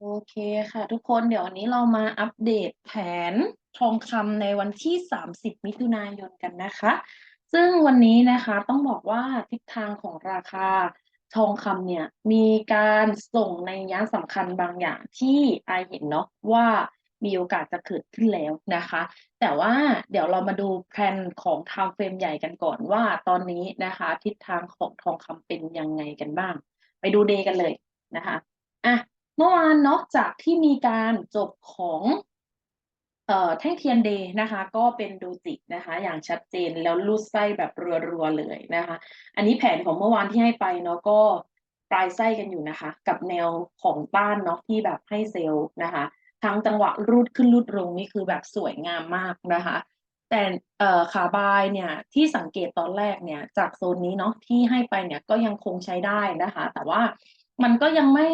โอเคค่ะ ทุกคนเดี๋ยววันนี้เรามาอัปเดตแผนทองคำในวันที่ 30 มิถุนายนกันนะคะ ซึ่งวันนี้นะคะต้องบอกว่าทิศทางของราคาทองคำเนี่ยมีการส่งในยะสำคัญบางอย่างที่ไอเห็นเนาะว่ามีโอกาสจะเกิดขึ้นแล้วนะคะ แต่ว่าเดี๋ยวเรามาดูแผนของ time frame ใหญ่กันก่อนว่าตอนนี้นะคะ ทิศทางของทองคำเป็นยังไงกันบ้าง ไปดูเดย์กันเลยนะคะอะ เมื่อวานนาะจากที่มีการจบของเอ่อแท่งเทียนเดย์นะคะ ก็เป็นดูจินะคะ อย่างชัดเจนแล้วลูดไส้แบบรัวๆเลยนะคะ อันนี้แผนของเมื่อวานที่ให้ไปเนาะก็ปลายไส้กันอยู่นะคะ กับแนวของต้านเนาะที่แบบให้เซลล์นะคะ ทั้งจังหวะรูดขึ้นรูดลงนี่คือแบบสวยงามมากนะคะ แต่เอ่อขาบายเนี่ยที่สังเกตตอนแรกเนี่ยจากโซนนี้เนาะที่ให้ไปเนี่ยก็ยังคงใช้ได้นะคะ แต่ว่ามันก็ยังไม่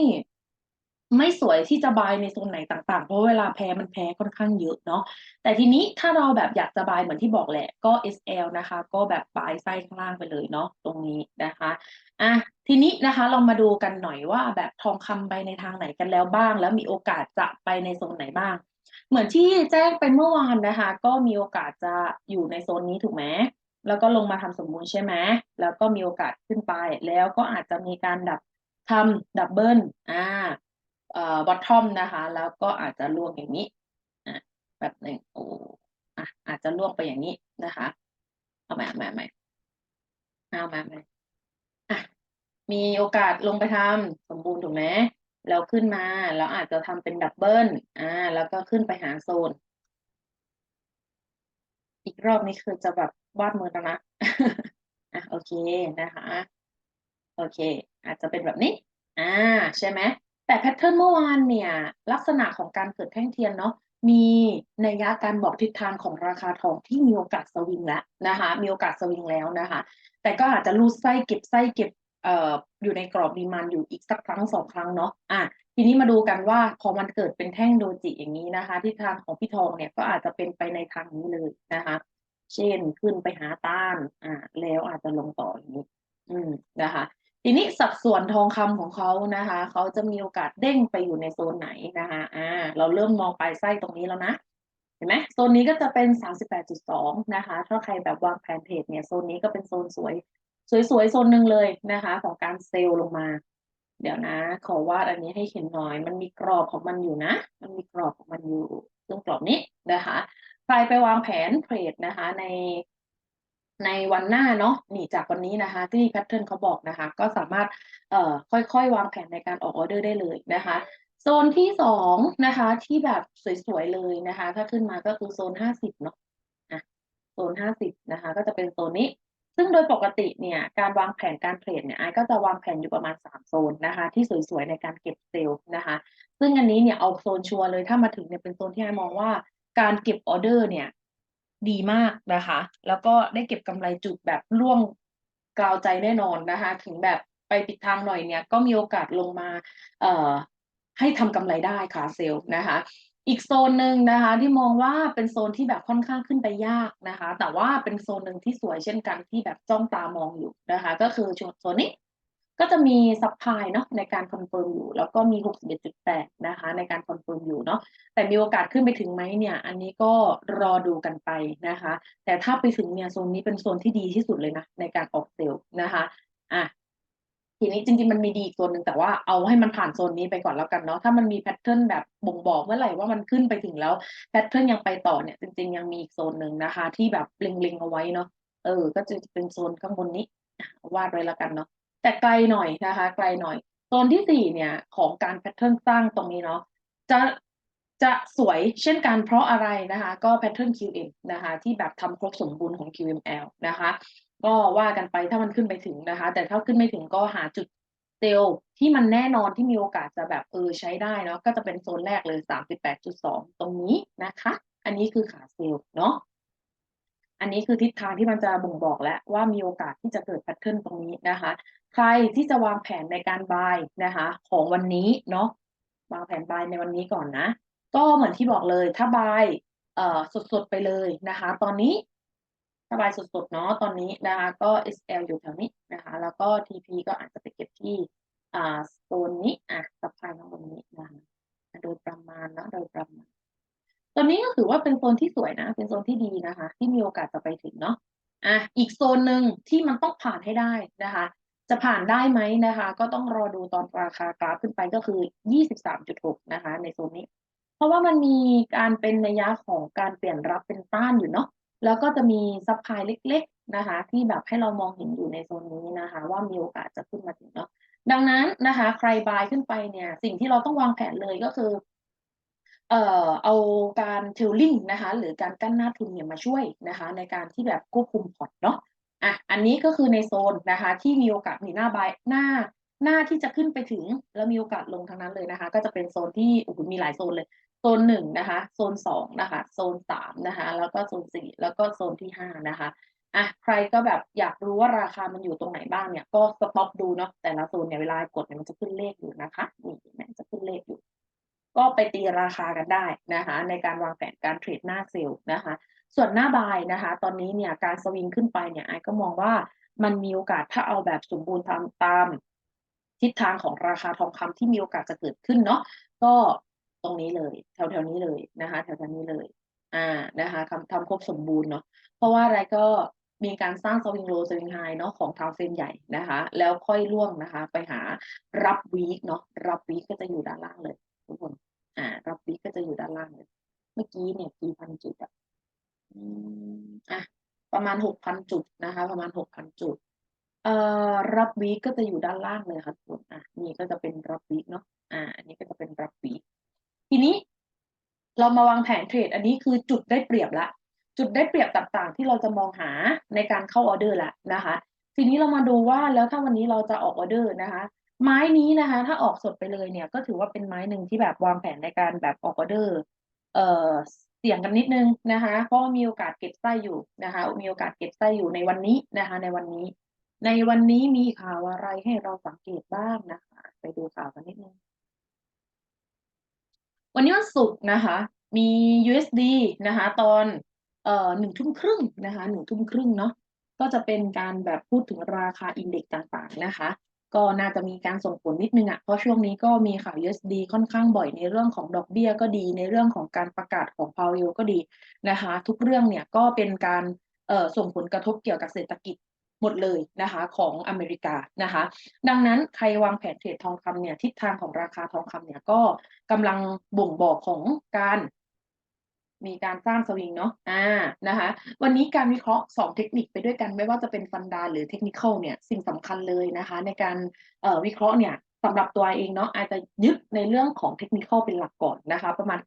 ไม่สวยที่จะบายในโซนไหนต่าง ๆ เพราะเวลาแพ้มันแพ้ค่อนข้างเยอะเนาะแต่ทีนี้ถ้าเราแบบอยากจะบายเหมือนที่บอกแหละก็ SL นะคะ ก็แบบบายไส้ข้างล่างไปเลยเนาะตรงนี้นะคะอะทีนี้นะคะเรามาดูกันหน่อยว่าแบบทองคำไปในทางไหนกันแล้วบ้าง แล้วมีโอกาสจะไปในโซนไหนบ้าง เหมือนที่แจ้งไปเมื่อวานนะคะ ก็มีโอกาสจะอยู่ในโซนนี้ถูกไหมแล้วก็ลงมาทำสมบูรณ์ใช่ไหมแล้วก็มีโอกาสขึ้นไปแล้วก็อาจจะมีการดับทำดับเบิลอ่า เอ่อบอททอมนะคะ แล้วก็อาจจะลวกอย่างนี้อะแบบหนึ่งโอ้อะอาจจะลวกไปอย่างนี้นะคะเอาใหม่เอาใหม่เอาใหม่เอามาใหม่อะมีโอกาสลงไปทำสมบูรณ์ถูกไหมแล้วขึ้นมาแล้วอาจจะทำเป็นดับเบิลอ่าแล้วก็ขึ้นไปหาโซน อีกรอบนี้คือจะแบบวาดมือแล้วนะอะโอเคนะคะ โอเค อาจจะเป็นแบบนี้ อ่า ใช่ไหม แต่แพทเทิร์นเมื่อวานเนี่ย ลักษณะของการเกิดแท่งเทียนเนาะมีในยยะการบอกทิศทางของราคาทองที่มีโอกาสสวิงแล้วนะคะมีโอกาสสวิงแล้วนะคะ แต่ก็อาจจะรูดไส้เก็บไส้เก็บเอ่ออยู่ในกรอบดีมานอยู่อีกสักครั้งสองครั้งเนาะอะทีนี้มาดูกันว่าพอมันเกิดเป็นแท่งโดจิอย่างนี้นะคะทิศทางของพี่ทองเนี่ยก็อาจจะเป็นไปในทางนี้เลยนะคะ เช่นขึ้นไปหาต้านอ่าแล้วอาจจะลงต่ออย่างนี้อืมนะคะ ทีนี้สัดส่วนทองคำของเขานะคะเขาจะมีโอกาสเด้งไปอยู่ในโซนไหนนะคะอ่าเราเริ่มมองปลายไส้ตรงนี้แล้วนะเห็นไหมโซนนี้ก็จะเป็น 38.2 นะคะ ถ้าใครแบบวางแผนเทรดเนี่ยโซนนี้ก็เป็นโซนสวย สวยๆโซนหนึ่งเลยนะคะ ของการเซลล์ลงมา เดี๋ยวนะ ขอวาดอันนี้ให้เห็นหน่อย มันมีกรอบของมันอยู่นะ มันมีกรอบของมันอยู่ตรงกรอบนี้นะคะ ใครไปวางแผนเทรดนะคะ ใน ในวันหน้าเนาะนี่จากวันนี้นะคะ ที่แพทเทิร์นเขาบอกนะคะ ก็สามารถเอ่อค่อยๆ วางแผนในการออกออเดอร์ได้เลยนะคะโซนที่สองนะคะที่แบบสวยๆเลยนะคะ ถ้าขึ้นมาก็คือโซนห้าสิบเนาะอะโซนห้าสิบนะคะ ก็จะเป็นโซนนี้ซึ่งโดยปกติเนี่ยการวางแผนการเทรดเนี่ยไอก็จะวางแผนอยู่ประมาณสามโซนนะคะ ที่สวยๆในการเก็บเซลล์นะคะ ซึ่งอันนี้เนี่ยเอาโซนชัวร์เลยถ้ามาถึงเนี่ยเป็นโซนที่ไอมองว่าการเก็บออเดอร์เนี่ย ดีมากนะคะ แล้วก็ได้เก็บกำไรจุดแบบร่วงกล่าวใจแน่นอนนะคะ ถึงแบบไปปิดทางหน่อยเนี่ย ก็มีโอกาสลงมาเอ่อให้ทำกำไรได้ค่ะเซลล์นะคะอีกโซนหนึ่งนะคะที่มองว่าเป็นโซนที่แบบค่อนข้างขึ้นไปยากนะคะ แต่ว่าเป็นโซนหนึ่งที่สวยเช่นกันที่แบบจ้องตามองอยู่นะคะ ก็คือโซนนี้ ก็จะมีซัพพลายเนาะในการคอนเฟิร์มอยู่ แล้วก็มี 61.8 นะคะ ในการคอนเฟิร์มอยู่เนาะแต่มีโอกาสขึ้นไปถึงไหมเนี่ย อันนี้ก็รอดูกันไปนะคะ แต่ถ้าไปถึงเนี่ยโซนนี้เป็นโซนที่ดีที่สุดเลยนะ ในการออกเซลล์นะคะอะทีนี้จริงๆมันมีดีอีกโซนหนึ่งแต่ว่าเอาให้มันผ่านโซนนี้ไปก่อนแล้วกันเนาะถ้ามันมีแพทเทิร์นแบบบ่งบอกเมื่อไหร่ว่ามันขึ้นไปถึงแล้วแพทเทิร์นยังไปต่อเนี่ยจริงๆยังมีอีกโซนหนึ่งนะคะ ที่แบบเล็งๆเอาไว้เนาะเออ ก็จะเป็นโซนข้างบนนี้วาดไว้แล้วกันเนาะ แต่ไกลหน่อยนะคะ ไกลหน่อยโซนที่สี่เนี่ยของการแพทเทิร์นสร้างตรงนี้เนาะจะจะสวยเช่นกันเพราะอะไรนะคะ ก็แพทเทิร์น QM นะคะ ที่แบบทำครบสมบูรณ์ของ QML นะคะ ก็ว่ากันไปถ้ามันขึ้นไปถึงนะคะ แต่ถ้าขึ้นไม่ถึงก็หาจุดเซลล์ที่มันแน่นอนที่มีโอกาสจะแบบเออใช้ได้เนาะก็จะเป็นโซนแรกเลย38.2ตรงนี้นะคะ อันนี้คือขาเซลล์เนาะอันนี้คือทิศทางที่มันจะบ่งบอกแล้วว่ามีโอกาสที่จะเกิดแพทเทิร์นตรงนี้นะคะ ใครที่จะวางแผนในการบายนะคะ ของวันนี้เนาะวางแผนบายในวันนี้ก่อนนะ ก็เหมือนที่บอกเลยถ้าบายเอ่อสดๆไปเลยนะคะ ตอนนี้ถ้าบายสดๆเนาะตอนนี้นะคะก็ SL อยู่แถวนี้นะคะ แล้วก็ TP ก็อาจจะไปเก็บที่อ่าโซนนี้อะสับพายข้างบนนี้นะคะนนี้ก็ถือว่าเป็นโซนที่สวยนะ เป็นโซนที่ดีนะคะ ที่มีโอกาสจะไปถึงเนาะอะอีกโซนหนึ่งที่มันต้องผ่านให้ได้นะคะ จะผ่านได้ไหมนะคะ ก็ต้องรอดูตอนราคากราฟขึ้นไปก็คือ 23.6 นะคะ ในโซนนี้ เพราะว่ามันมีการเป็นนัยยะของการเปลี่ยนรับเป็นต้านอยู่เนาะแล้วก็จะมีซับไพายเล็ก ๆนะคะ ที่แบบให้เรามองเห็นอยู่ในโซนนี้นะคะ ว่ามีโอกาสจะขึ้นมาถึงเนาะดังนั้นนะคะ ใครบายขึ้นไปเนี่ย สิ่งที่เราต้องวางแผนเลยก็คือ เอ่อเอาการเทลลิงนะคะ หรือการกั้นหน้าทุนเนี่ยมาช่วยนะคะ ในการที่แบบควบคุมพอร์ตเนาะ อะอันนี้ก็คือในโซนนะคะ ที่มีโอกาสมีหน้าบายหน้าหน้าที่จะขึ้นไปถึง แล้วมีโอกาสลงทั้งนั้นเลยนะคะ ก็จะเป็นโซนที่โอ้โหมีหลายโซนเลย โซนหนึ่งนะคะ โซนสองนะคะ โซนสามนะคะ แล้วก็โซนสี่แล้วก็โซนที่ห้านะคะอะใครก็แบบอยากรู้ว่าราคามันอยู่ตรงไหนบ้างเนี่ย ก็สต็อปดูเนาะแต่ละโซนเนี่ยเวลากดเนี่ยมันจะขึ้นเลขอยู่นะคะนี่เห็นจะขึ้นเลขอยู่ ก็ไปตีราคากันได้นะคะ ในการวางแผนการเทรดหน้าเซลล์นะคะ ส่วนหน้าบายนะคะ ตอนนี้เนี่ยการสวิงขึ้นไปเนี่ยไอก็มองว่ามันมีโอกาสถ้าเอาแบบสมบูรณ์ตามตาม ทิศทางของราคาทองคำที่มีโอกาสจะเกิดขึ้นเนาะก็ตรงนี้เลยแถวแถวนี้เลยนะคะ แถวแถวนี้เลย อ่านะคะทำทำครบสมบูรณ์เนาะเพราะว่าอะไรก็มีการสร้างสวิงโลสวิงไฮเนาะของทางเฟรมใหญ่นะคะ แล้วค่อยล่วงนะคะ ไปหารับวีคเนาะรับวีคก็จะอยู่ด้านล่างเลยทุกคนอ่ารับวีคก็จะอยู่ด้านล่างเลย เมื่อกี้เนี่ยกี่พันจุดอะ อะประมาณหกพันจุดนะคะ ประมาณหกพันจุด เอ่อรับวีก็จะอยู่ด้านล่างเลยค่ะทุกคนอะนี่ก็จะเป็นรับวีเนาะอ่าอันนี้ก็จะเป็นรับวีทีนี้ เรามาวางแผนเทรด อันนี้คือจุดได้เปรียบละจุดได้เปรียบต่างๆ ที่เราจะมองหาในการเข้าออเดอร์ละนะคะ ทีนี้เรามาดูว่าแล้วถ้าวันนี้เราจะออกออเดอร์นะคะ ไม้นี้นะคะ ถ้าออกสดไปเลยเนี่ย ก็ถือว่าเป็นไม้หนึ่งที่แบบวางแผนในการแบบออกออเดอร์ เอ่อเสี่ยงกันนิดนึงนะคะ เพราะว่ามีโอกาสเก็บไส้อยู่นะคะ มีโอกาสเก็บไส้อยู่ในวันนี้นะคะ ในวันนี้ ในวันนี้มีข่าวอะไรให้เราสังเกตบ้างนะคะ ไปดูข่าวกันนิดนึงวันนี้วันศุกร์นะคะ มี USD นะคะ ตอนเอ่อหนึ่งทุ่มครึ่งนะคะหนึ่งทุ่มครึ่งเนาะก็จะเป็นการแบบพูดถึงราคาอินเด็กต่างๆนะคะ ก็น่าจะมีการส่งผลนิดนึงอะ่ะเพราะช่วงนี้ก็มีข่าว USD ค่อนข้างบ่อยในเรื่องของดอกเบี้ยก็ดีในเรื่องของการประกาศของพาวเวลก็ดีนะคะ ทุกเรื่องเนี่ยก็เป็นการเส่งผลกระทบเกี่ยวกับเศรษฐกิจหมดเลยนะคะของอเมริกานะคะ ดังนั้นใครวางแผนเทรดทองคำเนี่ยทิศทางของราคาทองคำเนี่ยก็กำลังบ่งบอกของการ มีการสร้างสวิงเนาะอ่านะคะ วันนี้การวิเคราะห์สองเทคนิคไปด้วยกันไม่ว่าจะเป็นฟันดาหรือเทคนิคเนี่ยสิ่งสำคัญเลยนะคะ ในการเอ่อวิเคราะห์เนี่ยสำหรับตัวเองเนาะอาจจะยึดในเรื่องของเทคนิคเป็นหลักก่อนนะคะ ประมาณ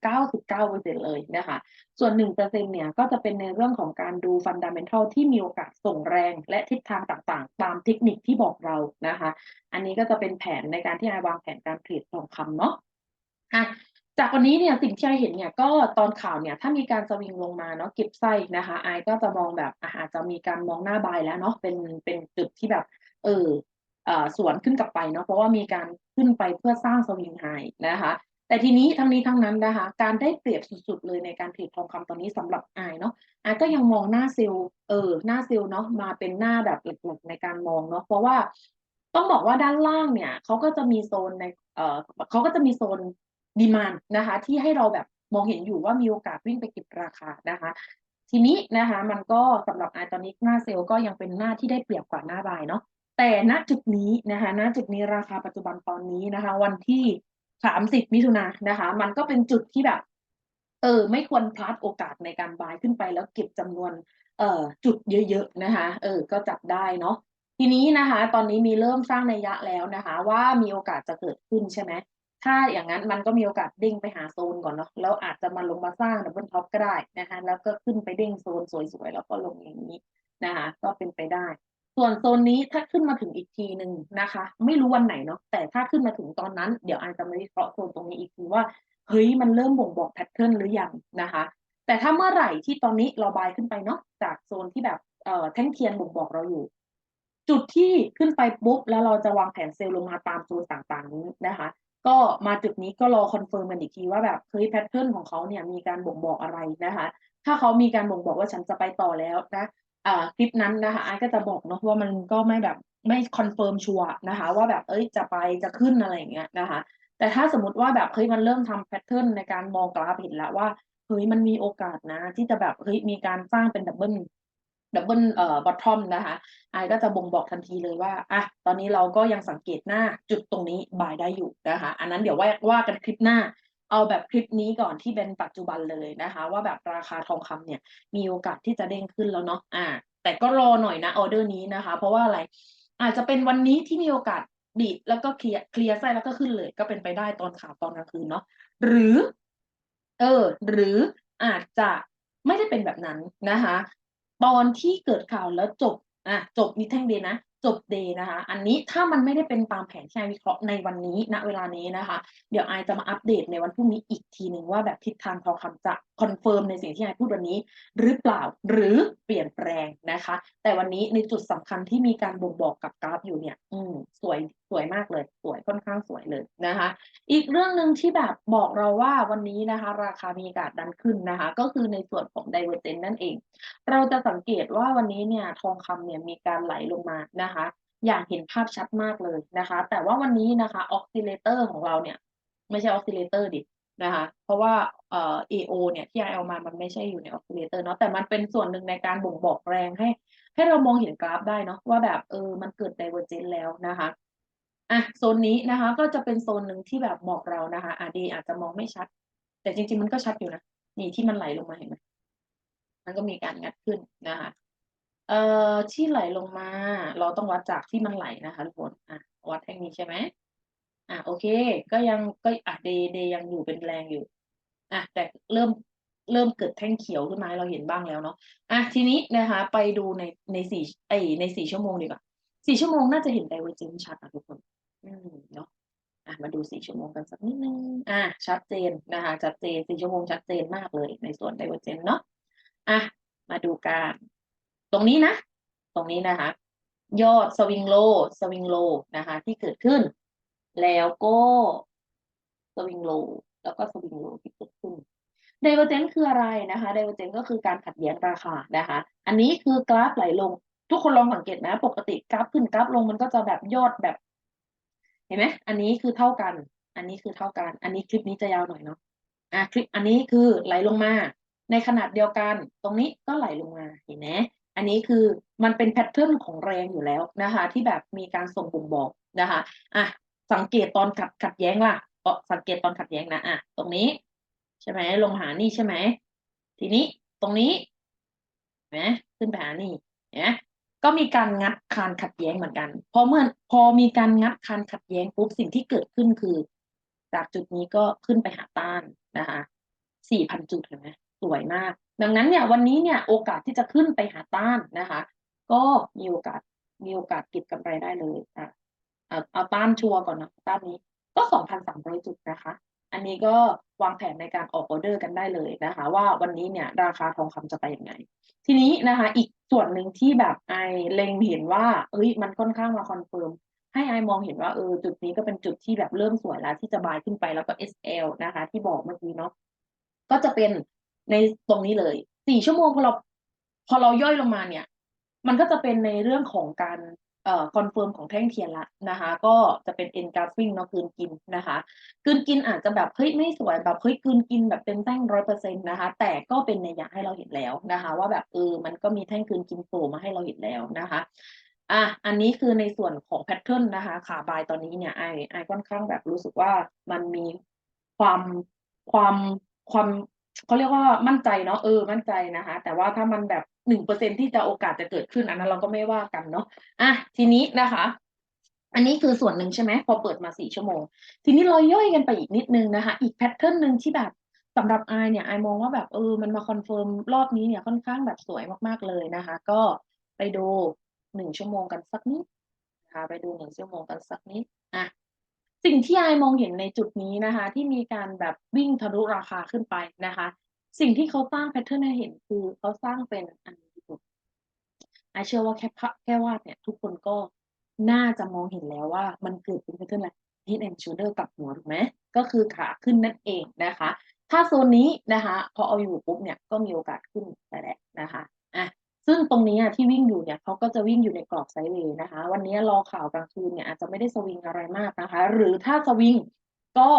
99%เลยนะคะ ส่วน 1%เนี่ยก็จะเป็นในเรื่องของการดูฟันดัมเ n นทัลที่มีโอกาสส่งแรงและทิศทางต่างๆ ตามเทคนิคที่บอกเรานะคะ อันนี้ก็จะเป็นแผนในการที่ไอวางแผนการเทรดทองคำเนาะอะ จากวันนี้เนี่ยสิ่งที่ไอเห็นเนี่ยก็ตอนข่าวเนี่ยถ้ามีการสวิงลงมาเนาะเก็บไส้นะคะไอก็จะมองแบบอาจจะมีการมองหน้าบายแล้วเนาะเป็นเป็นจุดที่แบบ เออเอ่อสวนขึ้นกลับไปเนาะเพราะว่ามีการขึ้นไปเพื่อสร้างสวิงไฮนะคะ แต่ทีนี้ทั้งนี้ทั้งนั้นนะคะ การได้เปรียบสุดๆเลยในการเทรดทองคำตอนนี้สำหรับไอเนาะไอก็ยังมองหน้าเซลล์เออหน้าเซลล์เนาะมาเป็นหน้าแบบหลักๆในการมองเนาะเพราะว่าต้องบอกว่าด้านล่างเนี่ยเขาก็จะมีโซนในเออเขาก็จะมีโซน ดีมานนะคะ ที่ให้เราแบบมองเห็นอยู่ว่ามีโอกาสวิ่งไปเก็บราคานะคะ ทีนี้นะคะ มันก็สำหรับไอตอนนี้หน้าเซลล์ก็ยังเป็นหน้าที่ได้เปรียบกว่าหน้าบายเนาะแต่ณจุดนี้นะคะณจุดนี้ราคาปัจจุบันตอนนี้นะคะ วันที่สามสิบมิถุนายนนะคะ มันก็เป็นจุดที่แบบ เออ ไม่ควรพลาดโอกาสในการบายขึ้นไปแล้วเก็บจำนวนเอ่อจุดเยอะๆนะคะ เออ ก็จับได้เนาะทีนี้นะคะ ตอนนี้มีเริ่มสร้างในยะแล้วนะคะ ว่ามีโอกาสจะเกิดขึ้นใช่ไหม ถ้าอย่างนั้นมันก็มีโอกาสเด้งไปหาโซนก่อนเนาะแล้วอาจจะมาลงมาสร้างดับเบิลท็อปก็ได้นะคะแล้วก็ขึ้นไปเด้งโซนสวยๆแล้วก็ลงอย่างนี้นะคะก็เป็นไปได้ ส่วนโซนนี้ถ้าขึ้นมาถึงอีกทีหนึ่งนะคะ ไม่รู้วันไหนเนาะแต่ถ้าขึ้นมาถึงตอนนั้น เดี๋ยวอันจะมาวิเคราะห์โซนตรงนี้อีกทีว่าเฮ้ยมันเริ่มบ่งบอกแพทเทิร์นหรือยังนะคะ แต่ถ้าเมื่อไหร่ที่ตอนนี้เราบายขึ้นไปเนาะจากโซนที่แบบเอ่อแท่งเทียนบ่งบอกเราอยู่ จุดที่ขึ้นไปปุ๊บแล้วเราจะวางแผนเซลล์ลงมาตามโซนต่างๆนี้นะคะ ก็มาจุดนี้ก็รอคอนเฟิร์มกันอีกทีว่าแบบเฮ้ยแพทเทิร์นของเขาเนี่ยมีการบ่งบอกอะไรนะคะ ถ้าเขามีการบ่งบอกว่าฉันจะไปต่อแล้วนะอ่าคลิปนั้นนะคะไอ้ก็จะบอกเนาะว่ามันก็ไม่แบบไม่คอนเฟิร์มชัวร์นะคะ ว่าแบบเอ้ยจะไปจะขึ้นอะไรอย่างเงี้ยนะคะ แต่ถ้าสมมติว่าแบบเฮ้ยมันเริ่มทำแพทเทิร์นในการมองกราฟเห็นแล้วว่าเฮ้ยมันมีโอกาสนะ ที่จะแบบเฮ้ยมีการสร้างเป็นดับเบิล ดับเบิลเอ่อบอททอมนะคะไอก็จะบ่งบอกทันทีเลยว่าอะตอนนี้เราก็ยังสังเกตหน้าจุดตรงนี้บายได้อยู่นะคะ อันนั้นเดี๋ยวว่าว่ากันคลิปหน้า เอาแบบคลิปนี้ก่อนที่เป็นปัจจุบันเลยนะคะ ว่าแบบราคาทองคำเนี่ย มีโอกาสที่จะเด้งขึ้นแล้วเนาะอ่า แต่ก็รอหน่อยนะออเดอร์นี้นะคะ เพราะว่าอะไร อาจจะเป็นวันนี้ที่มีโอกาสบีบแล้วก็เคลียร์เคลียร์ไส้แล้วก็ขึ้นเลย ก็เป็นไปได้ตอนข่าวตอนกลางคืนเนาะหรือ เออ หรืออาจจะไม่ได้เป็นแบบนั้นนะคะ ตอนที่เกิดข่าวแล้วจบอะจบมิแท่งเดย์นะ จบเดย์นะคะ อันนี้ถ้ามันไม่ได้เป็นตามแผนที่ไอวิเคราะห์ในวันนี้ณเวลานี้นะคะ เดี๋ยวไอจะมาอัปเดตในวันพรุ่งนี้อีกทีหนึ่งว่าแบบทิศทางทองคำจะคอนเฟิร์มในสิ่งที่ไอพูดวันนี้ หรือเปล่าหรือเปลี่ยนแปลงนะคะ แต่วันนี้ในจุดสำคัญที่มีการบ่งบอกกับกราฟอยู่เนี่ย อืมสวย สวยมากเลยสวยค่อนข้างสวยเลยนะคะ อีกเรื่องหนึ่งที่แบบบอกเราว่าวันนี้นะคะ ราคามีกาสดันขึ้นนะคะ ก็คือในส่วนของ divergence นั่นเอง เราจะสังเกตว่าวันนี้เนี่ยทองคำเนี่ยมีการไหลลงมานะคะ อย่างเห็นภาพชัดมากเลยนะคะ แต่ว่าวันนี้นะคะออกซิเลเตอร์ของเราเนี่ย ไม่ใช่ออกซิเลเตอร์ดินะคะเพราะว่าเอ่อ AO เนี่ยที่ไอเอามามันไม่ใช่อยู่ในออกซิเลเตอร์เนาะแต่มันเป็นส่วนหนึ่งในการบ่งบอกแรงให้ ให้เรามองเห็นกราฟได้เนาะว่าแบบเออมันเกิด divergence แล้วนะคะ อะโซนนี้นะคะ ก็จะเป็นโซนหนึ่งที่แบบบอกเรานะคะอาดีอาจจะมองไม่ชัด แต่จริง ๆ มันก็ชัดอยู่นะนี่ที่มันไหลลงมาเห็นไหมมันก็มีการงัดขึ้นนะคะเอ่อที่ไหลลงมา เราต้องวัดจากที่มันไหลนะคะทุกคนอะวัดแท่งนี้ใช่ไหมอะโอเค ก็ยังก็อะเดเดยังอยู่เป็นแรงอยู่อะแต่เริ่มเริ่มเกิดแท่งเขียวขึ้นมาเราเห็นบ้างแล้วเนาะอะทีนี้นะคะ ไปดูในในสี่ไอในสี่ชั่วโมงดีกว่าสี่ชั่วโมงน่าจะเห็นไดเวอร์เจนชัดอะทุกคน อืมเนาะอะมาดูสี่ชั่วโมงกันสักนิดนึงอะชัดเจนนะคะชัดเจนสี่ชั่วโมงชัดเจนมากเลย ในส่วนไดเวอร์เจนเนาะอะมาดูการตรงนี้นะ ตรงนี้นะคะ ยอดสวิงโลสวิงโลนะคะ ที่เกิดขึ้น แล้วก็สวิงโลแล้วก็สวิงโลที่เกิดขึ้นไดเวอร์เจนคืออะไรนะคะไดเวอร์เจนก็คือการขัดแย้งราคานะคะ อันนี้คือกราฟไหลลง ทุกคนลองสังเกตนะ ปกติกราฟขึ้นกราฟลงมันก็จะแบบยอดแบบ เห็นไหมอันนี้คือเท่ากัน อันนี้คือเท่ากัน อันนี้คลิปนี้จะยาวหน่อยเนาะอะคลิปอันนี้คือไหลลงมา ในขนาดเดียวกัน ตรงนี้ก็ไหลลงมาเห็นไหมอันนี้คือมันเป็นแพทเทิร์นของแรงอยู่แล้วนะคะ ที่แบบมีการส่งบ่งบอกนะคะอะสังเกตตอนขัดขัดแย้งล่ะก็สังเกตตอนขัดแย้งนะอะตรงนี้ ใช่ไหมลงหานี่ใช่ไหมทีนี้ตรงนี้เห็นไหมขึ้นไปหานี่เห็นไหม ก็มีการงัดคานขัดแย้งเหมือนกันพอเมื่อพอมีการงัดคานขัดแย้งปุ๊บสิ่งที่เกิดขึ้นคือ จากจุดนี้ก็ขึ้นไปหาต้านนะคะสี่พันจุดเห็นไหมสวยมาก ดังนั้นเนี่ยวันนี้เนี่ยโอกาสที่จะขึ้นไปหาต้านนะคะ ก็มีโอกาสมีโอกาสเก็บกำไรได้เลยอะเอาเอาต้านชัวร์ก่อนนะต้านนี้ก็สองพันสามร้อยจุดนะคะ อันนี้ก็วางแผนในการออกออเดอร์กันได้เลยนะคะ ว่าวันนี้เนี่ยราคาทองคำจะไปยังไง ทีนี้นะคะ อีกส่วนหนึ่งที่แบบไอเล็งเห็นว่าเอ้ยมันค่อนข้างมาคอนเฟิร์มให้ไอมองเห็นว่าเออจุดนี้ก็เป็นจุดที่แบบเริ่มสวยแล้วที่จะบายขึ้นไปแล้วก็ SL นะคะ ที่บอกเมื่อกี้เนาะก็จะเป็นในตรงนี้เลยสี่ชั่วโมงพอเราพอเราย่อยลงมาเนี่ย มันก็จะเป็นในเรื่องของการ คอนเฟิร์มของแท่งเทียนละนะคะ ก็จะเป็น e n g r a p h i n g เนาะคืนกินนะคะคืนกินอาจจะแบบเฮ้ยไม่สวยแบบเฮ้ยคืนกินแบบเต็มแท่งร้อยเปอร์เซ็นต์นะคะ แต่ก็เป็นในอย่างให้เราเห็นแล้วนะคะ ว่าแบบเออมันก็มีแท่งคืนกินโผล่มาให้เราเห็นแล้วนะคะอะอันนี้คือในส่วนของแพทเทิร์นนะคะขาบายตอนนี้เนี่ยไอไอค่อนข้างแบบรู้สึกว่ามันมีความความความเขาเรียกว่ามั่นใจเนาะเออมั่นใจนะคะ แต่ว่าถ้ามันแบบ หนึ่งเปอร์เซ็นที่จะโอกาสจะเกิดขึ้นอันนั้นเราก็ไม่ว่ากันเนาะอะทีนี้นะคะ อันนี้คือส่วนหนึ่งใช่ไหมพอเปิดมาสี่ชั่วโมง ทีนี้เราย่อยกันไปอีกนิดนึงนะคะ อีกแพทเทิร์นหนึ่งที่แบบสำหรับไอเนี่ยไอมองว่าแบบเออมันมาคอนเฟิร์มรอบนี้เนี่ยค่อนข้างแบบสวยมากๆเลยนะคะ ก็ไปดูหนึ่งชั่วโมงกันสักนิดนะคะไปดูหนึ่งชั่วโมงกันสักนิดอะสิ่งที่ไอมองเห็นในจุดนี้นะคะ ที่มีการแบบวิ่งทะลุราคาขึ้นไปนะคะ สิ่งที่เขาสร้างแพทเทิร์นให้เห็นคือเขาสร้างเป็นอันนี้ไอเชื่อว่าแค่แค่วาดเนี่ย ทุกคนก็น่าจะมองเห็นแล้วว่ามันเกิดเป็นแพทเทิร์นอะไร head and shoulder กลับหัวถูกไหมก็คือขาขึ้นนั่นเองนะคะ ถ้าโซนนี้นะคะพอเอาอยู่ปุ๊บเนี่ยก็มีโอกาสขึ้นไปแหละนะคะอะซึ่งตรงนี้ที่วิ่งอยู่เนี่ยเขาก็จะวิ่งอยู่ในกรอบไซด์เวย์นะคะ วันนี้รอข่าวกลางคืนเนี่ยอาจจะไม่ได้สวิงอะไรมากนะคะ หรือถ้าสวิงก็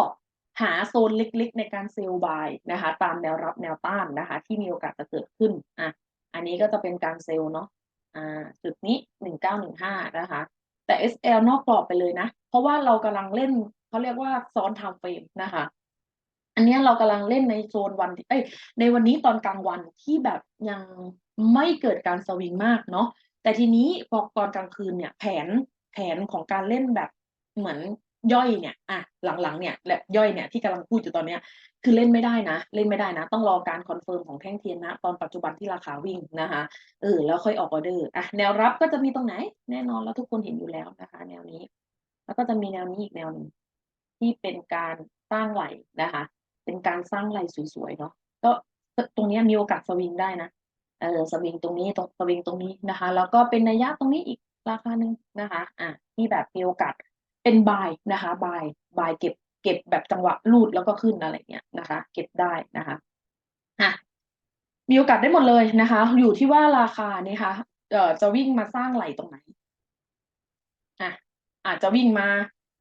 หาโซนเล็กๆ ในการเซลล์บายนะคะ ตามแนวรับแนวต้านนะคะ ที่มีโอกาสจะเกิดขึ้นอะอันนี้ก็จะเป็นการเซลล์เนาะอ่าจุดนี้หนึ่งเก้าหนึ่งห้านะคะ แต่ SL นอกกรอบไปเลยนะ เพราะว่าเรากำลังเล่นเขาเรียกว่าซ้อนทม์เฟรมนะคะ อันนี้เรากำลังเล่นในโซนวันเอ้ยในวันนี้ตอนกลางวันที่แบบยังไม่เกิดการสวิงมากเนาะแต่ทีนี้พอตอนกลางคืนเนี่ยแผนแผนของการเล่นแบบเหมือน ย่อยเนี่ยอะหลังๆเนี่ยและย่อยเนี่ยที่กำลังพูดอยู่ตอนเนี้ยคือเล่นไม่ได้นะ เล่นไม่ได้นะ ต้องรอการคอนเฟิร์มของแท่งเทียนนะ ตอนปัจจุบันที่ราคาวิ่งนะคะเออแล้วค่อยออกออเดอร์อะแนวรับก็จะมีตรงไหน แน่นอนแล้วทุกคนเห็นอยู่แล้วนะคะ แนวนี้ แล้วก็จะมีแนวนี้อีกแนวหนึ่งที่เป็นการสร้างไหลนะคะ เป็นการสร้างไหลสวยๆเนาะก็ตรงนี้มีโอกาสสวิงได้นะเออสวิงตรงนี้ตรงสวิงตรงนี้นะคะ แล้วก็เป็นนัยยะตรงนี้อีกราคาหนึ่งนะคะ อะที่แบบมีโอกาส เป็นบายนะคะบายบายเก็บเก็บแบบจังหวะลูดแล้วก็ขึ้นอะไรเงี้ยนะคะ เก็บได้นะคะอะมีโอกาสได้หมดเลยนะคะ อยู่ที่ว่าราคานี่คะเอ่อจะวิ่งมาสร้างไหลตรงไหนอะอาจจะวิ่งมา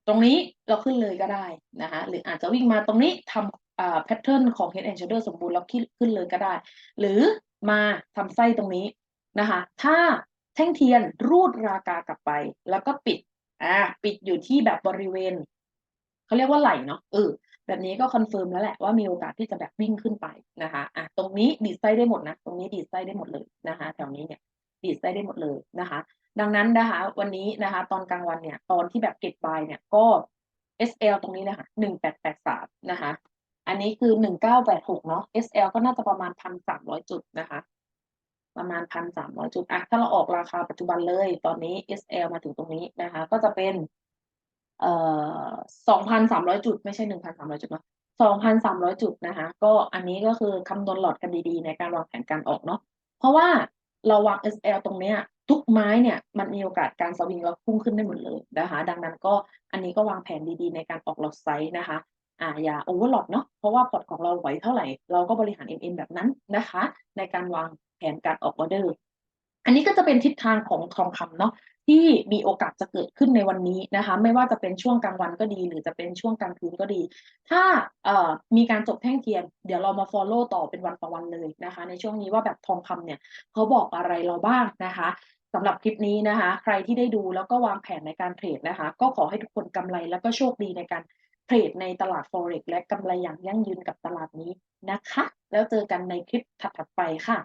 ตรงนี้เราขึ้นเลยก็ได้นะคะหรืออาจจะวิ่งมาตรงนี้ทำอ่าแพทเทิร์นของ Head and Shoulder สมบูรณ์แล้วขึ้นขึ้นเลยก็ได้ หรือมาทำไส้ตรงนี้นะคะ ถ้าแท่งเทียนรูดราคากลับไป แล้วก็ปิด อ่าปิดอยู่ที่แบบบริเวณเขาเรียกว่าไหลเนาะเออแบบนี้ก็คอนเฟิร์มแล้วแหละว่ามีโอกาสที่จะแบบวิ่งขึ้นไปนะคะอะตรงนี้ดีดไส้ได้หมดนะ ตรงนี้ดีดไส้ได้หมดเลยนะคะ แถวนี้เนี่ยดีดไส้ได้หมดเลยนะคะ ดังนั้นนะคะ วันนี้นะคะ ตอนกลางวันเนี่ย ตอนที่แบบเก็บบายเนี่ยก็ SL ตรงนี้เลยค่ะหนึ่งแปดแปดสามนะคะ อันนี้คือหนึ่งเก้าแปดหกเนาะ SL ก็น่าจะประมาณพันสามร้อยจุดนะคะ ประมาณพันสามร้อยจุดอะถ้าเราออกราคาปัจจุบันเลย ตอนนี้ SL มาถึงตรงนี้นะคะ ก็จะเป็น เอ่อสองพันสามร้อยจุด ไม่ใช่หนึ่งพันสามร้อยจุดเนาะสองพันสามร้อยจุดนะคะ ก็อันนี้ก็คือคำนวณหลอดกันดีๆ ในการวางแผนการออกเนาะเพราะว่าเราวาง SL ตรงเนี้ยทุกไม้เนี่ยมันมีโอกาสการสวิงแล้วพุ่งขึ้นได้หมดเลยนะคะ ดังนั้นก็อันนี้ก็วางแผนดีๆ ในการออกหลอดไซส์นะคะ อ่าอย่าโอเวอร์หลอดเนาะเพราะว่าพอร์ตของเราไหวเท่าไหร่ เราก็บริหาร MM แบบนั้นนะคะ ในการวางแผนการออกออเดอร์ อันนี้ก็จะเป็นทิศทางของทองคำเนาะที่มีโอกาสจะเกิดขึ้นในวันนี้นะคะ ไม่ว่าจะเป็นช่วงกลางวันก็ดี หรือจะเป็นช่วงกลางคืนก็ดี ถ้าเอ่อมีการจบแท่งเทียน เดี๋ยวเรามา follow ต่อเป็นวันต่อวันเลยนะคะ ในช่วงนี้ว่าแบบทองคำเนี่ยเขาบอกอะไรเราบ้างนะคะสำหรับคลิปนี้นะคะ ใครที่ได้ดูแล้วก็วางแผนในการเทรดนะคะ ก็ขอให้ทุกคนกำไรแล้วก็โชคดีในการ เทรดในตลาด forex และกำไรอย่างยั่งยืนกับตลาดนี้นะคะ แล้วเจอกันในคลิปถัดๆไปค่ะ